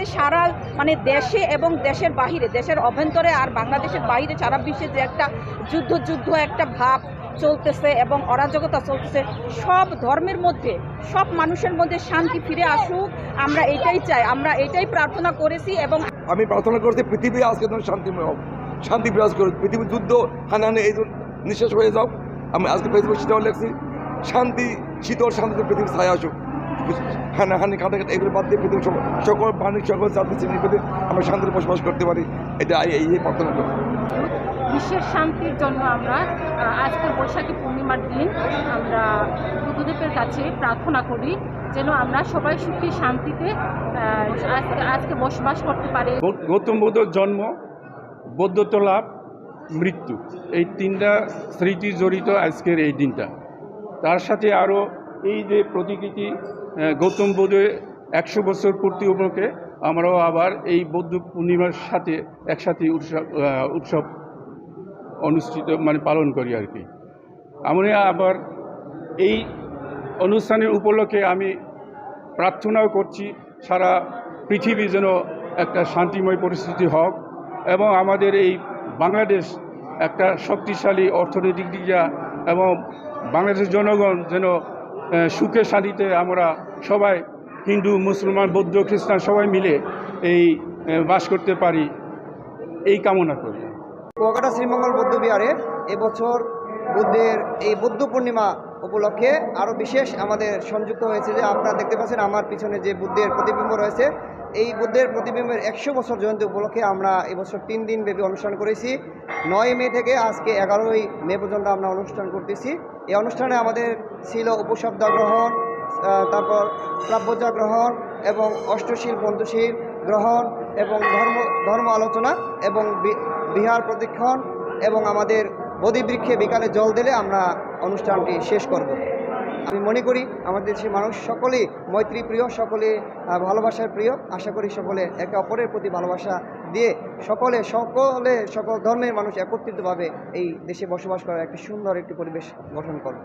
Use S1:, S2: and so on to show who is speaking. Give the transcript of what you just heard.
S1: যে সারা মানে দেশে এবং দেশের বাহিরে, দেশের অভ্যন্তরে আর বাংলাদেশের বাহিরে সারা বিশ্বে যে একটা যুদ্ধ যুদ্ধ একটা ভাব চলতেছে এবং অরাজকতা চলতেছে, সব ধর্মের মধ্যে, সব মানুষের মধ্যে শান্তি ফিরে আসুক, আমরা এটাই চাই, আমরা এটাই প্রার্থনা করেছি এবং
S2: আমি প্রার্থনা করছি পৃথিবী আজকে যেন শান্তিময় হোক, শান্তি বিরাজ করুক, পৃথিবীর যুদ্ধ হানাহানি এই নিঃশেষ হয়ে যাও আমি আজকে ফেসবুক সেটাও লেখছি, শান্তি, শীতল শান্তিতে পৃথিবীর ছায়া আসুক। হানাহানি কাটাকাটি এগুলো বাদ দিয়ে পৃথিবীর সকল- সকল প্রাণী সকল জাতি শ্রেণির প্রতি আমরা শান্তিতে বসবাস করতে পারি। এটা এই এই প্রার্থনা করি
S3: বিশ্বের শান্তির জন্য আমরা আজকের বৈশাখী পূর্ণিমার দিন আমরা বুদ্ধদেবের কাছে প্রার্থনা করি যেন আমরা সবাই সুখী শান্তিতে আজকে আজকে বসবাস করতে পারি।
S4: গৌতম বুদ্ধর জন্ম বৌদ্ধত্ব লাভ মৃত্যু। এই তিনটা স্মৃতি জড়িত আজকের এই দিনটা। তার সাথে আরও এই যে প্রতিকৃতি গৌতম বুদ্ধের একশো বছর পূর্তি উপলক্ষে আমরাও আবার এই বৌদ্ধ পূর্ণিমার সাথে একসাথে উৎসব উৎসব অনুষ্ঠিত মানে পালন করি আর কি। আমরা আবার এই অনুষ্ঠানের উপলক্ষে আমি প্রার্থনাও করছি, সারা পৃথিবী যেন একটা শান্তিময় পরিস্থিতি হোক এবং আমাদের এই বাংলাদেশ একটা শক্তিশালী অর্থনৈতিক দিক এবং বাংলাদেশের জনগণ যেন সুখে শান্তিতে আমরা সবাই হিন্দু, মুসলমান, বৌদ্ধ, খ্রিস্টান সবাই মিলে এই বাস করতে পারি। এই কামনা করি।
S5: কুয়াকাটা শ্রীমঙ্গল বৌদ্ধ বিহারে এবছর বুদ্ধের এই বৌদ্ধ পূর্ণিমা উপলক্ষে আরও বিশেষ আমাদের সংযুক্ত হয়েছে যে আপনারা দেখতে পাচ্ছেন আমার পিছনে যে বুদ্ধের প্রতিবিম্ব রয়েছে এই বুদ্ধের প্রতিবিম্বের একশো বছর জয়ন্তী উপলক্ষে আমরা এবছর তিন দিন ব্যাপী অনুষ্ঠান করেছি। নয় মে থেকে আজকে এগারোই মে পর্যন্ত আমরা অনুষ্ঠান করতেছি। এই অনুষ্ঠানে আমাদের ছিল উপশব্দ গ্রহণ তারপর প্রাব্যজা গ্রহণ এবং অষ্টশীল পঞ্চশীল গ্রহণ এবং ধর্ম ধর্ম আলোচনা এবং বিহার প্রদক্ষিণ এবং আমাদের বোধিবৃক্ষে বিকালে জল দিলে আমরা অনুষ্ঠানটি শেষ করব। আমি মনে করি আমাদের দেশের মানুষ সকলেই মৈত্রী প্রিয়, সকলে ভালোবাসার প্রিয়। আশা করি সকলে একে অপরের প্রতি ভালোবাসা দিয়ে সকলে সকলে, সকল ধর্মের মানুষ একত্রিতভাবে এই দেশে বসবাস করার একটি সুন্দর একটি পরিবেশ গঠন করবে